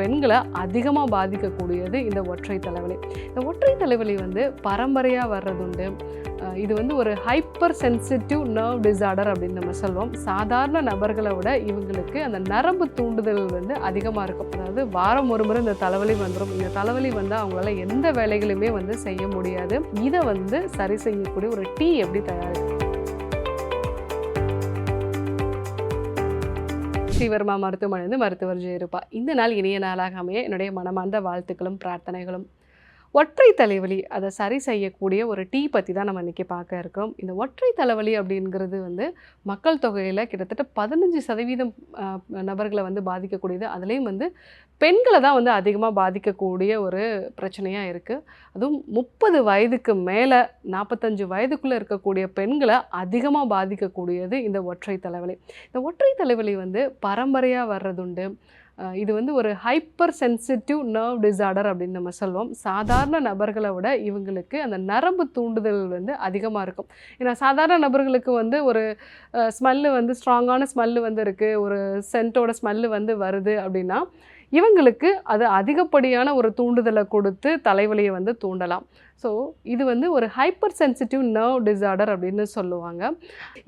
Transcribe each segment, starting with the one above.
பெண்களை அதிகமாக பாதிக்கக்கூடியது இந்த ஒற்றை தலைவலி. இந்த ஒற்றை தலைவலி வந்து பரம்பரையாக வர்றதுண்டு இது வந்து ஒரு ஹைப்பர் சென்சிட்டிவ் நர்வ் டிசார்டர் அப்படின்னு நம்ம சொல்லுவோம் சாதாரண நபர்களை விட இவங்களுக்கு அந்த நரம்பு தூண்டுதல் வந்து அதிகமாக இருக்கும். அதாவது வாரம் ஒரு முறை இந்த தலைவலி வந்துடும் இந்த தலைவலி வந்து அவங்களால எந்த வேலைகளுமே வந்து செய்ய முடியாது. இதை வந்து சரி செய்யக்கூடிய ஒரு டீ எப்படி தயாரிக்கும் ஸ்ரீவர்மா மருத்துவமனை மருத்துவர் ஜெயருப்பா இந்த நாள் இனிய நாளாக அமைய என்னுடைய மனமார்ந்த வாழ்த்துக்களும் பிரார்த்தனைகளும். ஒற்றை தலைவலி அதை சரி செய்யக்கூடிய ஒரு டீ பற்றி தான் நம்ம இன்றைக்கி பார்க்க இருக்கோம். இந்த ஒற்றை தலைவலி அப்படிங்கிறது வந்து மக்கள் தொகையில் கிட்டத்தட்ட பதினஞ்சு சதவீதம் நபர்களை வந்து பாதிக்கக்கூடியது. அதுலேயும் வந்து பெண்களை தான் வந்து அதிகமாக பாதிக்கக்கூடிய ஒரு பிரச்சனையாக இருக்குது அதுவும் முப்பது வயதுக்கு மேலே நாற்பத்தஞ்சு வயதுக்குள்ளே இருக்கக்கூடிய பெண்களை அதிகமாக பாதிக்கக்கூடியது இந்த ஒற்றை தலைவலி. இந்த ஒற்றை தலைவலி வந்து பரம்பரையாக வர்றதுண்டு. இது வந்து ஒரு ஹைப்பர் சென்சிட்டிவ் நர்வ் டிசார்டர் அப்படின்னு நம்ம சொல்லுவோம். சாதாரண நபர்களை விட இவங்களுக்கு அந்த நரம்பு தூண்டுதல் வந்து அதிகமாக இருக்கும். ஏன்னா சாதாரண நபர்களுக்கு வந்து ஒரு ஸ்மெல்லு வந்து ஸ்ட்ராங்கான ஸ்மெல்லு வந்து இருக்குது ஒரு சென்ட்டோட ஸ்மெல்லு வந்து வருது அப்படின்னா இவங்களுக்கு அது அதிகப்படியான ஒரு தூண்டுதலை கொடுத்து தலைவலியை வந்து தூண்டலாம். ஸோ இது வந்து ஒரு ஹைப்பர் சென்சிட்டிவ் நர்வ் டிசார்டர் அப்படின்னு சொல்லுவாங்க.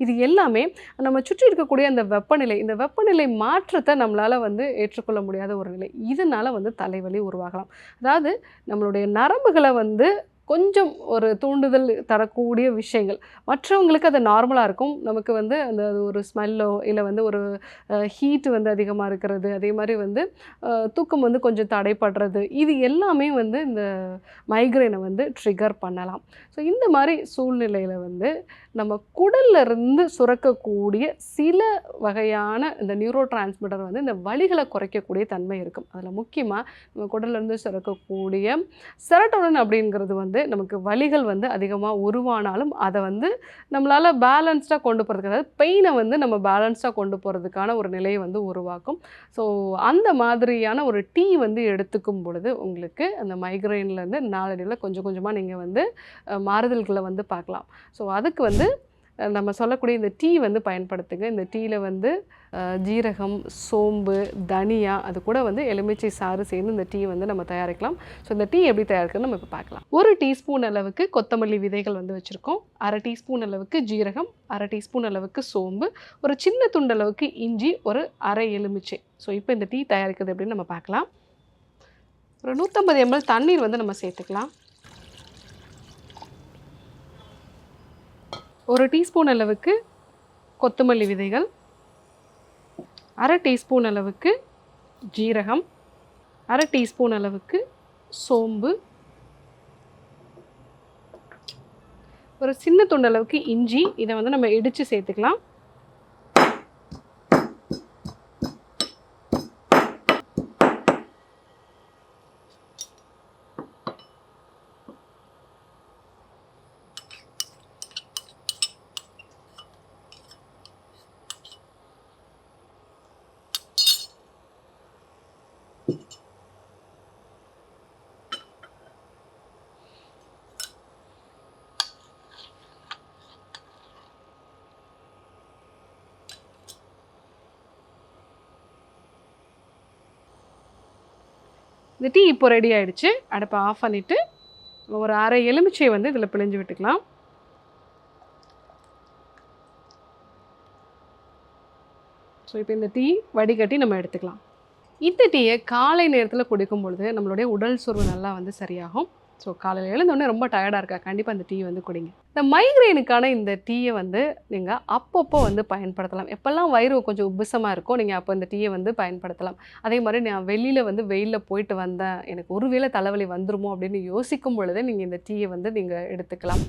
இது எல்லாமே நம்ம சுற்றி இருக்கக்கூடிய அந்த வெப்பநிலை இந்த வெப்பநிலை மாற்றத்தை நம்மளால் வந்து ஏற்றுக்கொள்ள முடியாத ஒரு நிலை. இதனால் வந்து தலைவலி உருவாகலாம். அதாவது நம்மளுடைய நரம்புகளை வந்து கொஞ்சம் ஒரு தூண்டுதல் தரக்கூடிய விஷயங்கள். மற்றவங்களுக்கு அது நார்மலாக இருக்கும். நமக்கு வந்து அந்த ஒரு ஸ்மெல்லோ இல்லை வந்து ஒரு ஹீட் வந்து அதிகமாக இருக்கிறது. அதே மாதிரி வந்து தூக்கம் வந்து கொஞ்சம் தடைப்படுறது. இது எல்லாமே வந்து இந்த மைக்ரைனை வந்து ட்ரிகர் பண்ணலாம். ஸோ இந்த மாதிரி சூழ்நிலையில் வந்து நம்ம குடல்ல இருந்து சுரக்கக்கூடிய சில வகையான இந்த நியூரோ டிரான்ஸ்மிட்டர் வந்து இந்த வழிகளை குறைக்கக்கூடிய தன்மை இருக்கும். அதில் முக்கியமாக நம்ம குடல்லிருந்து சுரக்கக்கூடிய செரட்டோடன் அப்படிங்கிறது வந்து நமக்கு வலிகள் வந்து அதிகமாக உருவானாலும் அதை வந்து நம்மளால் பேலன்ஸ்டாக கொண்டு போகிறதுக்கு அதாவது பெயினை வந்து நம்ம பேலன்ஸ்டாக கொண்டு போகிறதுக்கான ஒரு நிலையை வந்து உருவாக்கும். ஸோ அந்த மாதிரியான ஒரு டீ வந்து எடுத்துக்கும் பொழுது உங்களுக்கு அந்த மைக்ரைன்லேருந்து நாளடியில் கொஞ்சம் கொஞ்சமாக நீங்கள் வந்து மாறுதல்களை வந்து பார்க்கலாம். ஸோ அதுக்கு வந்து நம்ம சொல்லக்கூடிய இந்த டீ வந்து பயன்படுத்துங்க. இந்த டீயில் வந்து ஜீரகம் சோம்பு தனியா அது கூட வந்து எலுமிச்சை சாறு சேர்ந்து இந்த டீ வந்து நம்ம தயாரிக்கலாம். ஸோ இந்த டீ எப்படி தயாரிக்கணும்னு நம்ம இப்போ பார்க்கலாம். ஒரு டீஸ்பூன் அளவுக்கு கொத்தமல்லி விதைகள் வந்து வச்சுருக்கோம். அரை டீஸ்பூன் அளவுக்கு ஜீரகம் அரை டீஸ்பூன் அளவுக்கு சோம்பு ஒரு சின்ன துண்டு அளவுக்கு இஞ்சி ஒரு அரை எலுமிச்சை. ஸோ இப்போ இந்த டீ தயாரிக்கிறது எப்படின்னு நம்ம பார்க்கலாம். ஒரு நூற்றம்பது எம்எல் தண்ணீர் வந்து நம்ம சேர்த்துக்கலாம். ஒரு டீஸ்பூன் அளவுக்கு கொத்தமல்லி விதைகள் அரை டீஸ்பூன் அளவுக்கு ஜீரகம் அரை டீஸ்பூன் அளவுக்கு சோம்பு ஒரு சின்ன துண்டு அளவுக்கு இஞ்சி இதை வந்து நம்ம இடித்து சேர்த்துக்கலாம். இந்த டீ இப்போ ரெடி ஆகிடுச்சு அடுப்பை ஆஃப் பண்ணிவிட்டு ஒரு அரை எலுமிச்சையை வந்து இதில் பிழிஞ்சு விட்டுக்கலாம். ஸோ இப்போ இந்த டீ வடிகட்டி நம்ம எடுத்துக்கலாம். இந்த டீயை காலை நேரத்தில் குடிக்கும் பொழுது நம்மளுடைய உடல் சோர்வு நல்லா வந்து சரியாகும். ஸோ காலையில் எழுந்தோடனே ரொம்ப டயர்டாக இருக்கா? கண்டிப்பாக அந்த டீ வந்து குடிங்க. இந்த மைக்ரைனுக்கான இந்த டீயை வந்து நீங்கள் அப்பப்போ வந்து பயன்படுத்தலாம். எப்போல்லாம் வயிறு கொஞ்சம் உபசமாக இருக்கோ நீங்கள் அப்போ இந்த டீயை வந்து பயன்படுத்தலாம். அதே மாதிரி நான் வெளியில் வந்து வெயிலில் போயிட்டு வந்தேன். எனக்கு ஒருவேளை தலைவலி வந்துருமோ அப்படின்னு யோசிக்கும் பொழுதே நீங்கள் இந்த டீயை வந்து நீங்கள் எடுத்துக்கலாம்.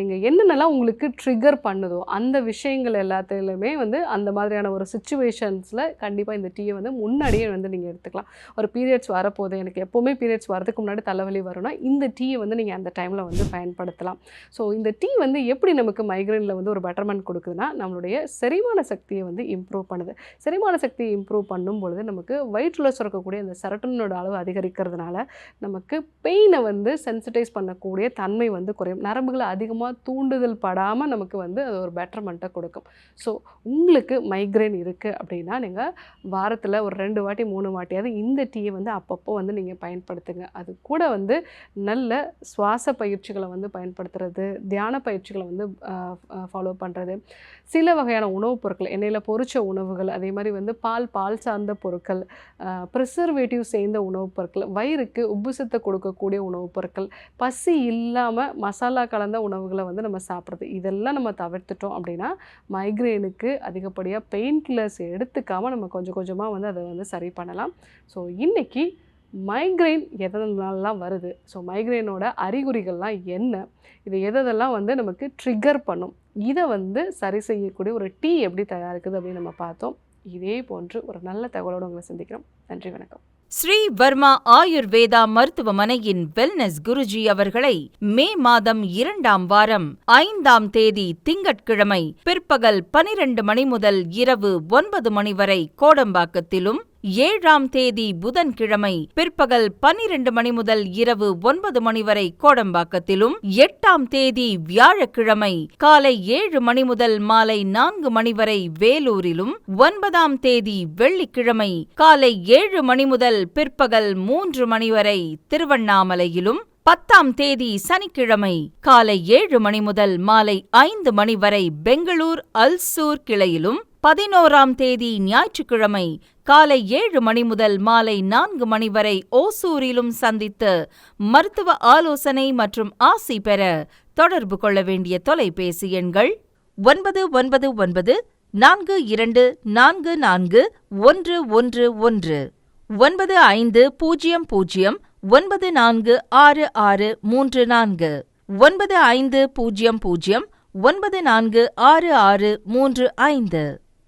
நீங்கள் என்னென்னலாம் உங்களுக்கு ட்ரிகர் பண்ணுதோ அந்த விஷயங்கள் எல்லாத்துலேயுமே வந்து அந்த மாதிரியான ஒரு சுச்சுவேஷன்ஸில் கண்டிப்பாக இந்த டீயை வந்து முன்னாடியே வந்து நீங்கள் எடுத்துக்கலாம். ஒரு பீரியட்ஸ் வரப்போது எனக்கு எப்போவுமே பீரியட்ஸ் வரதுக்கு முன்னாடி தலைவலி வரும்னா இந்த டீயை வந்து நீங்கள் அந்த டைமில் வந்து பயன்படுத்தலாம். ஸோ இந்த டீ வந்து எப்படி நமக்கு மைக்ரைனில் வந்து ஒரு பெட்டர்மெண்ட் கொடுக்குதுன்னா நம்மளுடைய செரிமான சக்தியை வந்து இம்ப்ரூவ் பண்ணுது. செரிமான சக்தியை இம்ப்ரூவ் பண்ணும் பொழுது நமக்கு வயிற்றில் சுரக்கக்கூடிய அந்த செரட்டனோட அளவு அதிகரிக்கிறதுனால நமக்கு பெயினை வந்து சென்சிட்டைஸ் பண்ணக்கூடிய தன்மை வந்து குறையும். நரம்புகளை அதிகமாக தூண்டுதல் படாமல் நமக்கு வந்து அது ஒரு பெட்டர்மெண்ட்டை கொடுக்கும். ஸோ உங்களுக்கு மைக்ரைன் இருக்குது அப்படின்னா நீங்கள் வாரத்தில் ஒரு ரெண்டு வாட்டி மூணு வாட்டியாவது இந்த டீயை வந்து அப்பப்போ வந்து நீங்கள் பயன்படுத்துங்க. அது கூட வந்து நல்ல சுவாச பயிற்சிகளை வந்து பயன்படுத்துறது தியான பயிற்சிகளை வந்து ஃபாலோ பண்ணுறது சில வகையான உணவுப் பொருட்கள் எண்ணெயில் பொறிச்ச உணவுகள் அதே மாதிரி வந்து பால் பால் சார்ந்த பொருட்கள் ப்ரிசர்வேட்டிவ் சேர்ந்த உணவுப் பொருட்கள் வயிறுக்கு உப்புசத்தை கொடுக்கக்கூடிய உணவுப் பொருட்கள் பசி இல்லாமல் மசாலா கலந்த உணவுகளை வந்து நம்ம சாப்பிட்றது. இதெல்லாம் நம்ம தவிர்த்துட்டோம் அப்படின்னா மைக்ரேனுக்கு அதிகப்படியாக பெயின் கில்லர்ஸ் எடுத்துக்காமல் நம்ம கொஞ்சம் கொஞ்சமாக வந்து அதை வந்து சரி பண்ணலாம். ஸோ இன்றைக்கி மைக்ரைன் எதனாலலாம் வருது? ஸோ மைக்ரைனோட அறிகுறிகள்லாம் என்ன? இது எதெல்லாம் வந்து நமக்கு ட்ரிகர் பண்ணும்? இதை வந்து சரி செய்யக்கூடிய ஒரு டீ எப்படி தயாரிக்குது அப்படின்னு நம்ம பார்த்தோம். இதே போன்று ஒரு நல்ல தகவலோடு உங்களை சந்திக்கிறோம். நன்றி வணக்கம். ஸ்ரீ வர்மா ஆயுர்வேதா மருத்துவமனையின் வெல்னஸ் குருஜி அவர்களை மே மாதம் இரண்டாம் வாரம் ஐந்தாம் தேதி திங்கட்கிழமை பிற்பகல் பனிரெண்டு மணி முதல் இரவு ஒன்பது மணி வரை கோடம்பாக்கத்திலும் ஏழாம் தேதி புதன்கிழமை பிற்பகல் பனிரெண்டு மணி முதல் இரவு ஒன்பது மணி வரை கோடம்பாக்கத்திலும் எட்டாம் தேதி வியாழக்கிழமை காலை ஏழு மணி முதல் மாலை நான்கு மணி வரை வேலூரிலும் ஒன்பதாம் தேதி வெள்ளிக்கிழமை காலை ஏழு மணி முதல் பிற்பகல் மூன்று மணி வரை திருவண்ணாமலையிலும் பத்தாம் தேதி சனிக்கிழமை காலை ஏழு மணி முதல் மாலை ஐந்து மணி வரை பெங்களூர் அல்சூர் கிளையிலும் பதினோராம் தேதி ஞாயிற்றுக்கிழமை காலை ஏழு மணி முதல் மாலை நான்கு மணி வரை ஓசூரிலும் சந்தித்து மருத்துவ ஆலோசனை மற்றும் ஆசி பெற தொடர்பு கொள்ள வேண்டிய தொலைபேசி எண்கள் ஒன்பது ஒன்பது ஒன்பது நான்கு இரண்டு நான்கு நான்கு ஒன்று ஒன்று ஒன்று ஒன்பது ஐந்து பூஜ்ஜியம் பூஜ்ஜியம் ஒன்பது நான்கு ஆறு ஆறு மூன்று நான்கு ஒன்பது ஐந்து பூஜ்ஜியம் பூஜ்ஜியம் ஒன்பது நான்கு ஆறு ஆறு மூன்று ஐந்து.